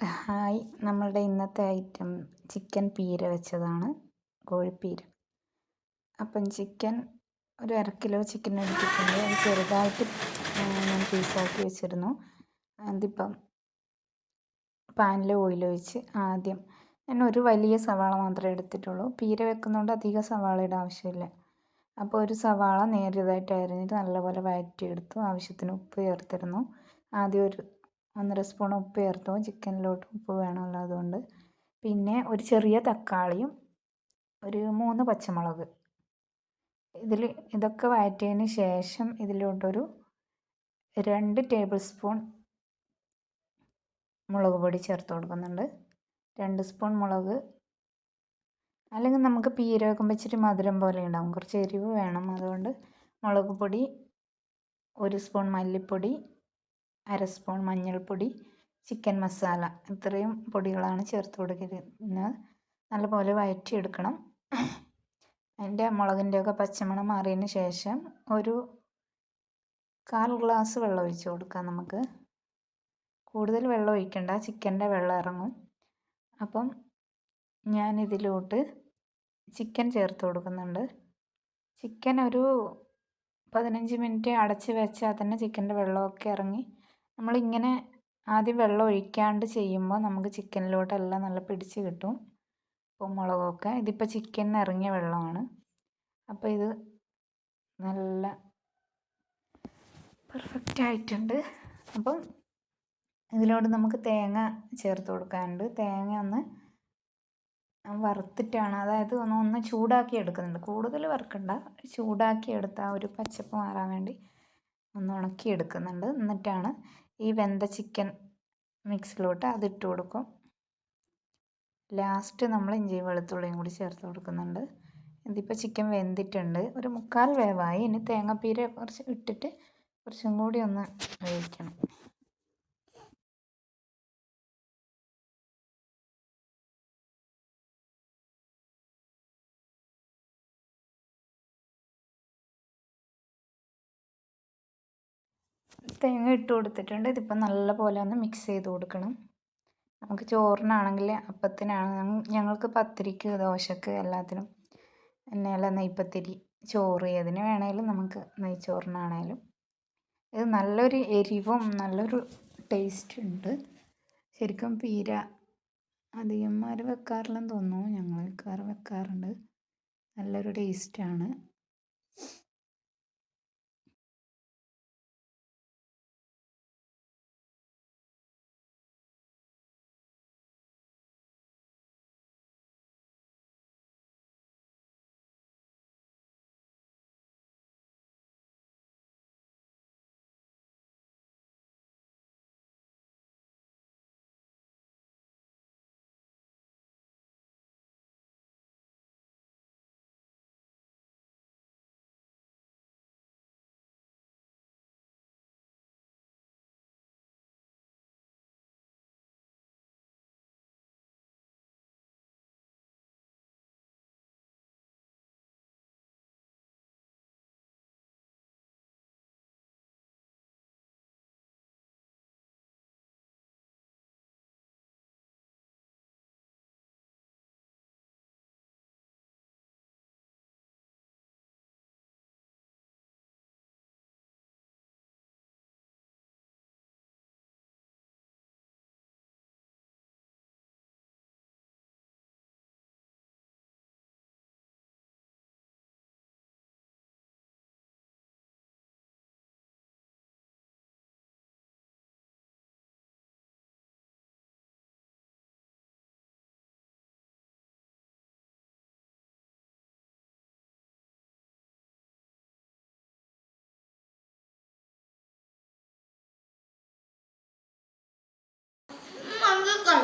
Hi. നമ്മളുടെ ഇന്നത്തെ item chicken പീര വെച്ചതാണ്. കോഴിപ്പീര. അപ്പം ചിക്കൻ ഒരു അര കിലോ ചിക്കൻ എടുത്തിട്ടുണ്ട്. അത് ചെറുതായിട്ട് ഞാൻ പീസാക്കി വെച്ചിരുന്നു. അതിപ്പം പാനിൽ ഓയിൽ ഒഴിച്ച് ആദ്യം ഞാൻ ഒരു വലിയ സവാള മാത്രമേ എടുത്തിട്ടുള്ളൂ. പീര വെക്കുന്നതുകൊണ്ട് അധികം സവാളയുടെ ആവശ്യമില്ല. അപ്പോൾ ഒരു സവാള നേരിയതായിട്ട് അരിഞ്ഞിട്ട് നല്ലപോലെ വഴറ്റിയെടുത്തു. ആവശ്യത്തിന് ഉപ്പ് ചേർത്തിരുന്നു. ആദ്യം ഒരു ഒന്നര സ്പൂൺ ഉപ്പ് ചേർത്തു? ചിക്കനിലോട്ട് ഉപ്പ് വേണമല്ലോ അതുകൊണ്ട്. പിന്നെ ഒരു ചെറിയ തക്കാളിയും ഒരു മൂന്ന് പച്ചമുളക്. ഇതിൽ ഇതൊക്കെ വഴറ്റിയതിന് ശേഷം ഇതിലോട്ടൊരു രണ്ട് ടേബിൾ സ്പൂൺ മുളക് പൊടി ചേർത്ത് കൊടുക്കുന്നുണ്ട്. രണ്ട് സ്പൂൺ മുളക്. അല്ലെങ്കിൽ നമുക്ക് പീരകം വെച്ചിട്ട് മധുരം പോലെ ഉണ്ടാവും. കുറച്ച് എരിവ് വേണം അതുകൊണ്ട് മുളക് പൊടി ഒരു സ്പൂൺ മല്ലിപ്പൊടി അര സ്പൂൺ മഞ്ഞൾപ്പൊടി ചിക്കൻ മസാല ഇത്രയും പൊടികളാണ് ചേർത്ത് കൊടുക്കുന്നത്. നല്ലപോലെ വഴറ്റിയെടുക്കണം. അതിന്റെ മുളകിന്റെയൊക്കെ പച്ചമണം മാറിയതിന് ശേഷം ഒരു കാൽ ഗ്ലാസ് വെള്ളം ഒഴിച്ച് കൊടുക്കാം നമുക്ക്. കൂടുതൽ വെള്ളം ഒഴിക്കണ്ട ചിക്കന്റെ വെള്ളം ഇറങ്ങും. അപ്പം ഞാനിതിലോട്ട് ചിക്കൻ ചേർത്ത് കൊടുക്കുന്നുണ്ട്. ചിക്കൻ ഒരു പതിനഞ്ച് മിനിറ്റ് അടച്ച് വെച്ചാൽ തന്നെ ചിക്കന്റെ വെള്ളമൊക്കെ ഇറങ്ങി നമ്മളിങ്ങനെ ആദ്യം വെള്ളം ഒഴിക്കാണ്ട് ചെയ്യുമ്പോൾ നമുക്ക് ചിക്കനിലോട്ടെല്ലാം നല്ല പിടിച്ച് കിട്ടും. ഉപ്പും മുളകൊക്കെ. ഇതിപ്പോൾ ചിക്കനിൽ ഇറങ്ങിയ വെള്ളമാണ്. അപ്പോൾ ഇത് നല്ല പെർഫെക്റ്റ് ആയിട്ടുണ്ട്. അപ്പം ഇതിലോട്ട് നമുക്ക് തേങ്ങ ചേർത്ത് കൊടുക്കാനുണ്ട്. തേങ്ങ ഒന്ന് വറുത്തിട്ടാണ്. അതായത് ഒന്ന് ഒന്ന് ചൂടാക്കി എടുക്കുന്നുണ്ട്. കൂടുതൽ വറുക്കണ്ട. ചൂടാക്കി എടുത്ത ആ ഒരു പച്ചപ്പ് മാറാൻ വേണ്ടി ഒന്ന് ഉണക്കി എടുക്കുന്നുണ്ട് എന്നിട്ടാണ് ഈ വെന്ത ചിക്കൻ മിക്സിലോട്ട് അതിട്ട് കൊടുക്കും. ലാസ്റ്റ് നമ്മൾ ഇഞ്ചിയും വെളുത്തുള്ളിയും കൂടി ചേർത്ത് കൊടുക്കുന്നുണ്ട്. ഇതിപ്പോൾ ചിക്കൻ വെന്തിട്ടുണ്ട്. ഒരു മുക്കാൽ വേവായി. ഇനി തേങ്ങാപ്പീര കുറച്ച് ഇട്ടിട്ട് കുറച്ചും കൂടി ഒന്ന് വേവിക്കണം. തേങ്ങ ഇട്ട് കൊടുത്തിട്ടുണ്ട്. ഇതിപ്പോൾ നല്ല പോലെ ഒന്ന് മിക്സ് ചെയ്ത് കൊടുക്കണം. നമുക്ക് ചോറിനാണെങ്കിൽ അപ്പത്തിനാണ്. ഞങ്ങൾക്ക് പത്തിരിക്ക് ദോശക്ക് എല്ലാത്തിനും എന്നെയല്ല നെയ്പ്പത്തിരി ചോറ് ഏതിന് വേണേലും നമുക്ക് നെയ്ച്ചോറിനാണേലും. ഇത് നല്ലൊരു എരിവും നല്ലൊരു ടേസ്റ്റ് ഉണ്ട്. ശരിക്കും പീര അധികന്മാർ വെക്കാറില്ലെന്ന് തോന്നുന്നു. ഞങ്ങൾ വെക്കാറ് വെക്കാറുണ്ട്. നല്ലൊരു ടേസ്റ്റാണ്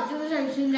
就是想吃你